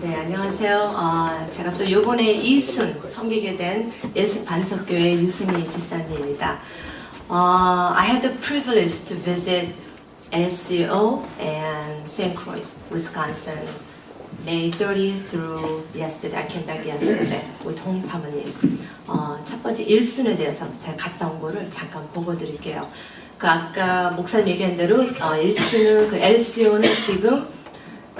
네, 안녕하세요. 어, 제가 또 요번에 이순 섬기게 된 예수 반석교회 유승희 지사님입니다. 어, I had the privilege to visit LCO and St. Croix, Wisconsin, May 30th through yesterday. I came back yesterday with 홍 사모님. 어, 첫 번째 일순에 대해서 제가 갔다 온 거를 잠깐 보고 드릴게요. 그 아까 목사님 얘기한 대로 어, 일순은 그 LCO는 지금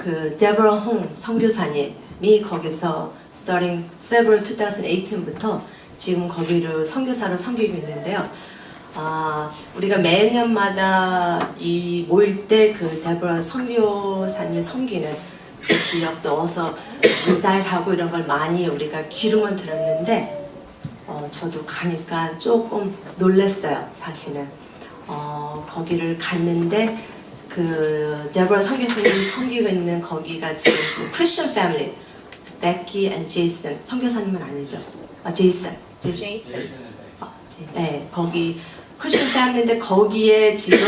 그 데버라 홍 선교사님이 거기서 starting February 2018부터 지금 거기를 선교사로 섬기고 있는데요. 아, 우리가 매년마다 이 모일 때 그 데버라 선교사님이 섬기는 그 지역 넣어서 리사일하고 이런 걸 많이 우리가 기름은 들었는데 어, 저도 가니까 조금 놀랐어요, 사실은. 어, 거기를 갔는데 그 데버라 선교사님이 섬기고 있는 거기가 지금 그 크리스천 패밀리 베키 앤 제이슨 선교사님은 아니죠. 아 제이슨. 제이슨. 아, 제- 네, 거기 크리스천 패밀리인데 거기에 지금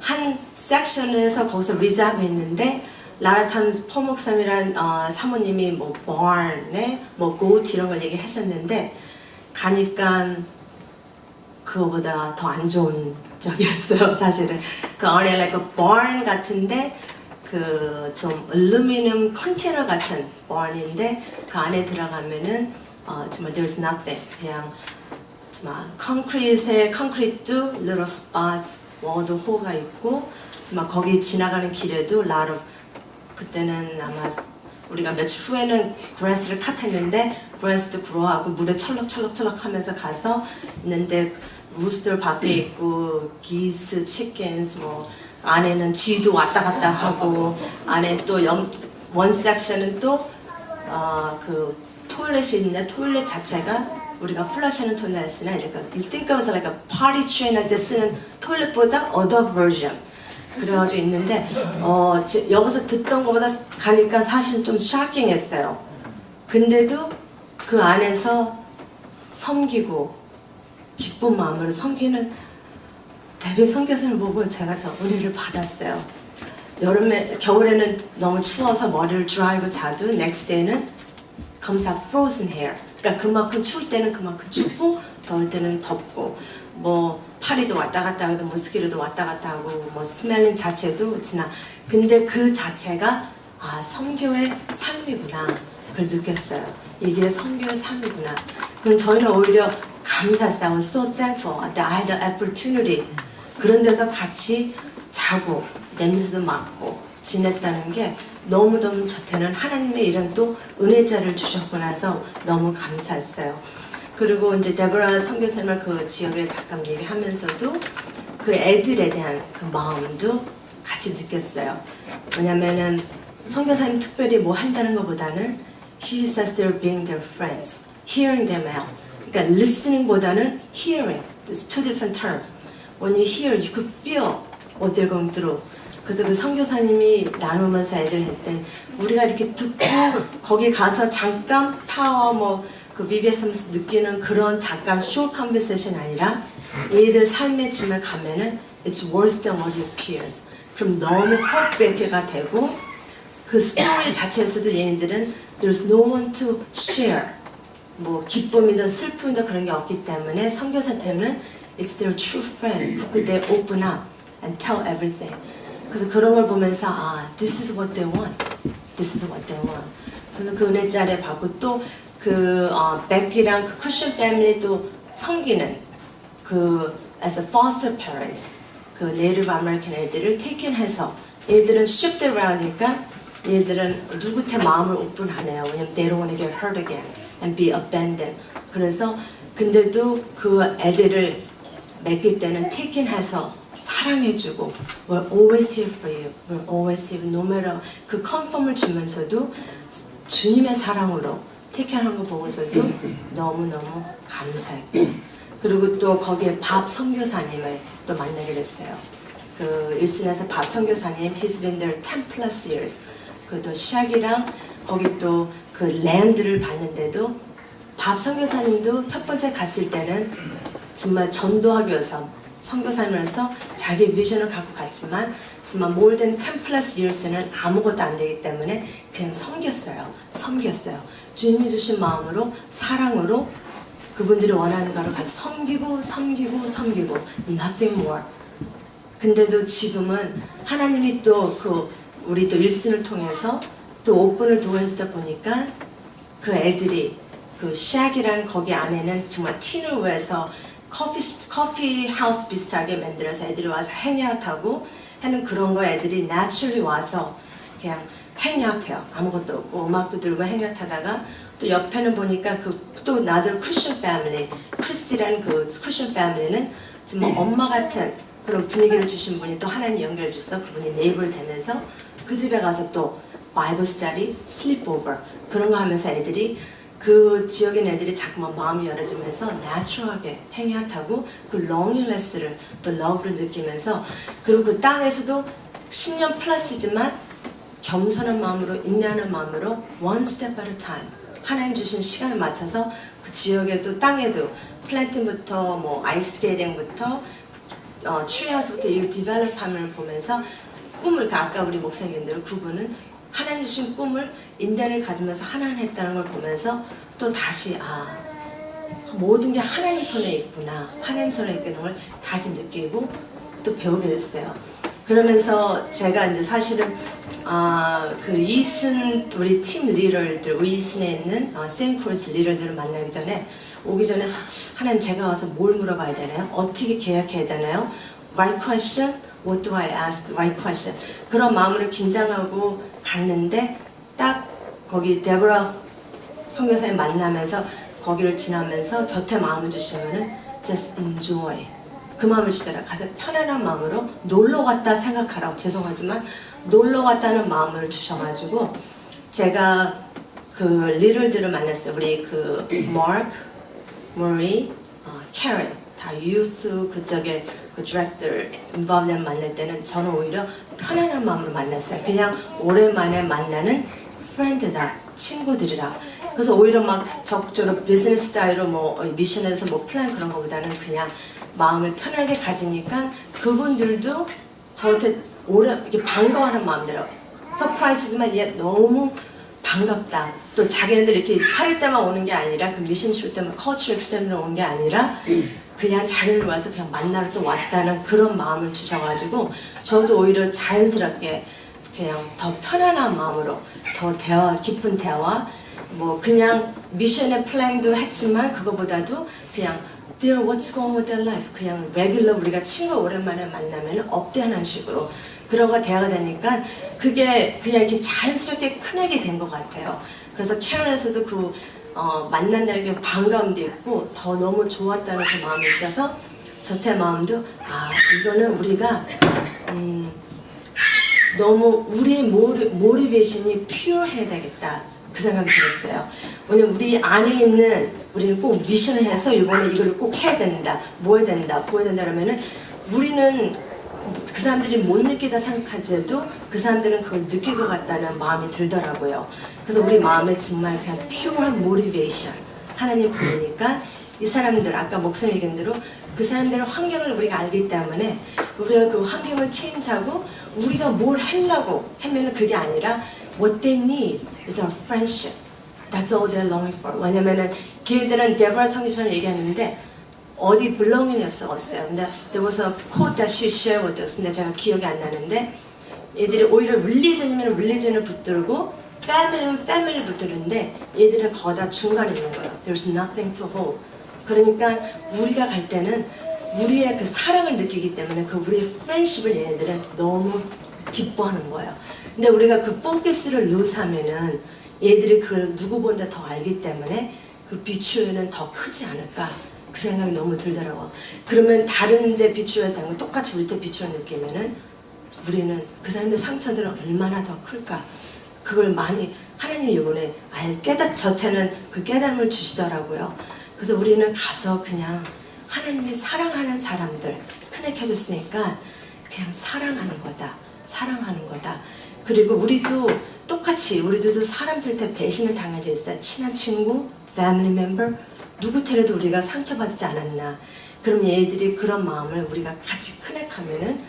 한 섹션에서 거기서 리자하고 있는데 라라탐 포목삼이란 어, 사모님이 뭐 barn에 뭐 goat 이런 걸 얘기하셨는데 가니까 그거보다 더 안 좋은 적이었어요 사실은. 그 안에 like a barn 같은데 그 좀 알루미늄 컨테이너 같은 barn인데 그 안에 들어가면은 어, 정말 there's nothing. 그냥 정말 콘크리트에 콘크리트 little spots 워드 호가 있고 정말 거기 지나가는 길에도 lot of 그때는 아마 우리가 며칠 후에는 그라스를 탓했는데 그라스도 구워하고 물에 철럭철럭철럭 하면서 가서 있는데 루스터 밖에 있고 기스, 치킨스 뭐 안에는 쥐도 왔다 갔다 하고 안에 또원 섹션은 또그 토일렛이 있는데 토일렛 자체가 우리가 플러시하는 토일렛이나 이렇게 you think of it like a party train 할때 쓰는 토일렛보다 other version 그래가지고 있는데 어 지- 여기서 듣던 것보다 가니까 사실 좀 샤킹했어요. 근데도 그 안에서 섬기고 기쁜 마음으로 섬기는 데뷔 선교사를 보고 제가 더 은혜를 받았어요. 여름에 겨울에는 너무 추워서 머리를 드라이브 자도 넥스트 데이는 검사 frozen hair. 그러니까 그만큼 추울 때는 그만큼 춥고 더울 때는 덥고 뭐 파리도 왔다 갔다 하고 모스키르도 왔다 갔다 하고 뭐 스멜링 자체도 지나 근데 그 자체가 아 성교의 삶이구나 그걸 느꼈어요. 이게 성교의 삶이구나. 그럼 저희는 오히려 was so thankful that I had the opportunity. 그런 데서 같이 자고 냄새도 맡고 지냈다는 게 너무너무 저한테는 하나님의 이런 또 은혜자를 주셨고 나서 너무 감사했어요. 그리고 이제 데보라 선교사님을 그 지역에 잠깐 얘기하면서도 그 애들에 대한 그 마음도 같이 느꼈어요. 왜냐면은 선교사님 특별히 뭐 한다는 것보다는 she says they're being their friends, hearing them out. 그러니까 listening보다는 hearing. There's two different terms. When you hear, you could feel what they're going through. 그래서 그 선교사님이 나누면서 애들 했대. 우리가 이렇게 듣고 거기 가서 잠깐 파워 뭐그 VBS 하면서 느끼는 그런 잠깐 short conversation 아니라 얘들 삶의 짐을 가면은 it's worse than what appears. 그럼 너무 heartbreak가 되고 그 스토리 자체에서도 얘네들은 there's no one to share. 뭐 기쁨이든 슬픔이든 그런 게 없기 때문에 선교사한테는 it's their true friend who could they open up and tell everything. 그래서 그런 걸 보면서 아 this is what they want, this is what they want. 그래서 그 은혜 자리 받고 또그 어, 베키랑 그 크리스천 패밀리도 섬기는 그 as a foster parents 그 네이티브 아메리칸 애들을 테이큰해서 얘들은 shift around니까 얘들은 누구한테 마음을 오픈하네요. 왜냐면 they don't want to get hurt again and be abandoned. 그래서 근데도 그 애들을 맡길 때는 테이큰해서 사랑해주고 we're always here for you, we're always here, no matter 그 컨펌을 주면서도 주님의 사랑으로 테이큰하는 거 보고서도 너무너무 감사했고 그리고 또 거기에 밥 선교사님을 또 만나게 됐어요. 그 일순에서 밥 선교사님 He's been there 10 plus years. 그또 시작이랑 거기 또 그 랜드를 봤는데도 밥 선교사님도 첫 번째 갔을 때는 정말 전도하기 위해서 선교사면서 자기 비전을 갖고 갔지만 정말 10 plus years는 아무것도 안 되기 때문에 그냥 섬겼어요. 섬겼어요. 주님이 주신 마음으로 사랑으로 그분들이 원하는 거를 가서 섬기고 섬기고 섬기고 nothing more. 근데도 지금은 하나님이 또 그 우리 또 일순을 통해서 또 오픈을 도와주다 보니까 그 애들이 그 샥이란 거기 안에는 정말 틴을 위해서 커피 커피 하우스 비슷하게 만들어서 애들이 와서 행야하고 하는 그런 거 애들이 naturally 와서 그냥 행야해요. 아무것도 없고 음악도 들고 행야하다가 또 옆에는 보니까 그 또 나들 크리스천 패밀리 크리스티라는 그 크리스천 패밀리는 정말 엄마 같은 그런 분위기를 주신 분이 또 하나님 연결해 주셔서 그분이 네이버를 되면서 그 집에 가서 또 바이블 스터디, 슬리프오버 그런 거 하면서 애들이 그 지역의 애들이 자꾸만 마음이 열어지면서 내추럴하게 행위하고 그 롱일레스를 또 러브를 느끼면서 그리고 그 땅에서도 10년 플러스지만 겸손한 마음으로 인내하는 마음으로 one step at a time. 하나님 주신 시간을 맞춰서 그 지역에도 땅에도 플랜팅부터 뭐 아이스케이팅부터 어, 트리하우스부터 이 디벨롭함을 보면서 꿈을 그 아까 우리 목사님들은 그분은 하나님 주신 꿈을 인간을 가지면서 하나님 했다는 걸 보면서 또 다시 아 모든 게 하나님 손에 있구나 하나님 손에 있다는 걸 다시 느끼고 또 배우게 됐어요. 그러면서 제가 이제 사실은 아, 그 이순 우리 팀 리더들 이순에 있는 어, 센크로스 리더들을 만나기 전에 오기 전에 사- 하나님 제가 와서 뭘 물어봐야 되나요? 어떻게 계약해야 되나요? Right question? What do I ask? Right question. 그런 마음으로 긴장하고 갔는데 딱 거기 데보라 선교사님 만나면서 거기를 지나면서 저태 마음을 주시면은 just enjoy. 그 마음을 주더라. 가서 편안한 마음으로 놀러 갔다 생각하라고 죄송하지만 놀러 갔다는 마음을 주셔가지고 제가 그 리들들을 만났어요. 우리 그 마크, 머리, 어, 캐런 다 유스 그쪽에 그 디렉터 인바브를 만날 때는 저는 오히려 편안한 마음으로 만났어요 그냥 오랜만에 만나는 프렌드다 친구들이라 그래서 오히려 막 적극적으로 비즈니스 스타일로 뭐 어, 미션에서 뭐 플랜 그런 거보다는 그냥 마음을 편하게 가지니까 그분들도 저한테 오래 이렇게 반가워하는 마음대로 서프라이즈지만 얘 너무 반갑다. 또 자기네들 이렇게 8일 때만 오는 게 아니라 그 미션 출 때만 커치 엑스템으로 오는 게 아니라 그냥 자기를 와서 그냥 만나러 또 왔다는 그런 마음을 주셔가지고 저도 오히려 자연스럽게 그냥 더 편안한 마음으로 더 대화 깊은 대화 뭐 그냥 미션의 플랜도 했지만 그거보다도 그냥 They're what's going with their life 그냥 레귤러 우리가 친구 오랜만에 만나면 업데하는 식으로 그러고 대화가 되니까 그게 그냥 이렇게 자연스럽게 크게 된 것 같아요. 그래서 캐럴에서도 그 어, 만난다는 게 반가움도 있고 더 너무 좋았다는 그 마음이 있어서 저태 마음도 아 이거는 우리가 음, 너무 우리의 모리, 모리베이션이 퓨어해야 되겠다 그 생각이 들었어요. 왜냐면 우리 안에 있는 우리는 꼭 미션을 해서 이번에 이걸 꼭 해야 된다, 뭐 해야 된다, 뭐 해야 된다 그러면은 우리는 그 사람들이 못 느끼다 생각하지도 그 사람들은 그걸 느낄 것 같다는 마음이 들더라고요. 그래서 우리 마음에 정말 그냥 퓨어한 모리베이션 하나님 보니까 이 사람들 아까 목사님 얘기한 대로 그 사람들의 환경을 우리가 알기 때문에 우리가 그 환경을 체인지하고 우리가 뭘 하려고 하면은 그게 아니라 what they need is our friendship. That's all they're longing for. 왜냐면은 걔들은 데브라 성기처럼 얘기하는데 어디 belonging이 없었어요. 근데 there was a quote that she shared with us. 근데 제가 기억이 안 나는데 얘들이 오히려 religion이면 religion을 붙들고 family면 family를 붙드는데 얘들은 거다 중간에 있는 거예요. There's nothing to hold. 그러니까 우리가 갈 때는 우리의 그 사랑을 느끼기 때문에 그 우리의 프렌십을 얘네들은 너무 기뻐하는 거예요. 근데 우리가 그 포커스를 루즈하면은 얘들이 그걸 누구보다 더 알기 때문에 그 비추는 더 크지 않을까 그 생각이 너무 들더라고. 그러면 다른데 비추었다는 건 똑같이 우리 때 비추는 느끼면은 우리는 그 사람들 상처들은 얼마나 더 클까? 그걸 많이 하나님이 이번에 알 깨닫 저한테는 그 깨달음을 주시더라고요. 그래서 우리는 가서 그냥 하나님이 사랑하는 사람들 큰애 켜줬으니까 그냥 사랑하는 거다. 사랑하는 거다. 그리고 우리도 똑같이 우리들도 사람들한테 배신을 당해져 있어요. 친한 친구, family member 누구 테라도 우리가 상처받지 않았나. 그럼 얘들이 그런 마음을 우리가 같이 커넥하면은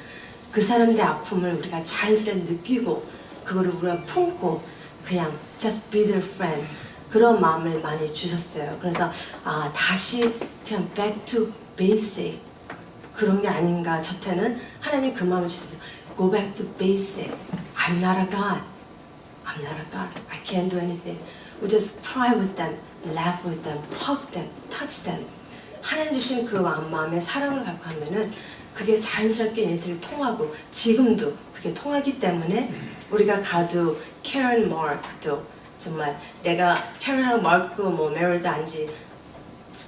그 사람들의 아픔을 우리가 자연스레 느끼고 그거를 우리가 품고 그냥 just be their friend 그런 마음을 많이 주셨어요. 그래서 아 다시 그냥 back to basic 그런 게 아닌가 저한테는 하나님이 그 마음을 주셨어요. Go back to basic. I'm not a God. I'm not a God. I can't do anything. We just cry with them, laugh with them, hug them, touch them. 하나님 주신 그 마음- 마음에 사랑을 갖고 하면은 그게 자연스럽게 얘들을 통하고 지금도 그게 통하기 때문에 우리가 가도 캐런 마크도 정말 내가 캐런하고 마크 뭐 메릴도 안지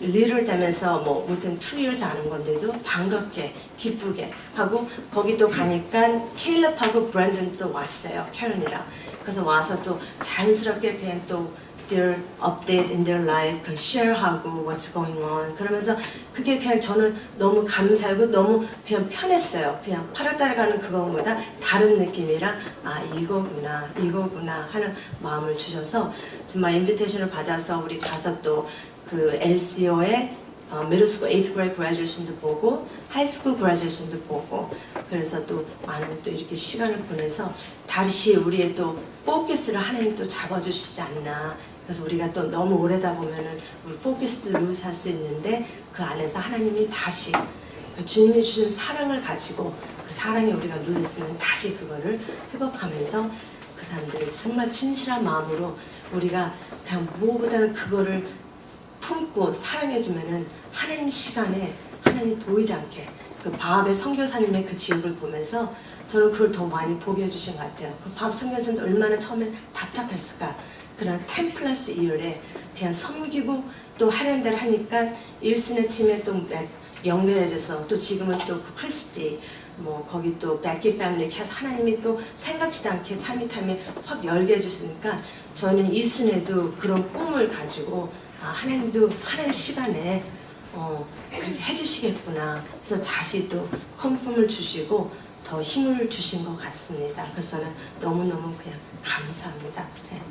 리를 되면서 뭐 two years 아는 건데도 반갑게 기쁘게 하고 거기 또 가니까 케일럽하고 브랜든도 왔어요 캐런이랑 그래서 와서 또 자연스럽게 그냥 또 their update in their life 그냥 share하고 what's going on. 그러면서 그게 그냥 저는 너무 감사하고 너무 그냥 편했어요. 그냥 팔을 따라가는 그거보다 다른 느낌이라 아 이거구나 이거구나 하는 마음을 주셔서 정말 인비테이션을 받아서 우리 가서 또 그 LCO의 어, school 8th grade graduation도 보고 school graduation도 보고 그래서 또 많은 또 이렇게 시간을 보내서 다시 우리의 또 포커스를 하나님 또 잡아주시지 않나 그래서 우리가 또 너무 오래다 보면은 우리 포커스도 루즈 할 수 있는데 그 안에서 하나님이 다시 그 주님이 주신 사랑을 가지고 그 사랑이 우리가 누렸으면 다시 그거를 회복하면서 그 사람들을 정말 진실한 마음으로 우리가 그냥 무엇보다는 그거를 품고 사랑해주면은 하나님 시간에 하나님 보이지 않게 그 바합의 선교사님의 그 지옥을 보면서 저는 그걸 더 많이 보게 해주신 것 같아요. 그 바합 선교사는 얼마나 처음엔 답답했을까. 그런 10 플러스 2열에 그냥 섬기고 또 하는 대로 하니까 일순의 팀에 또 연결해줘서 또 지금은 또 그 크리스티 뭐 거기 또 베키 패밀리 이렇게 해서 하나님이 또 생각지도 않게 참이탐에 확 열게 해주시니까 저는 이순에도 그런 꿈을 가지고 아, 하나님도 하나님 시간에 어, 그렇게 해주시겠구나. 그래서 다시 또 컨펌을 주시고 더 힘을 주신 것 같습니다. 그래서 저는 너무너무 그냥 감사합니다. 네.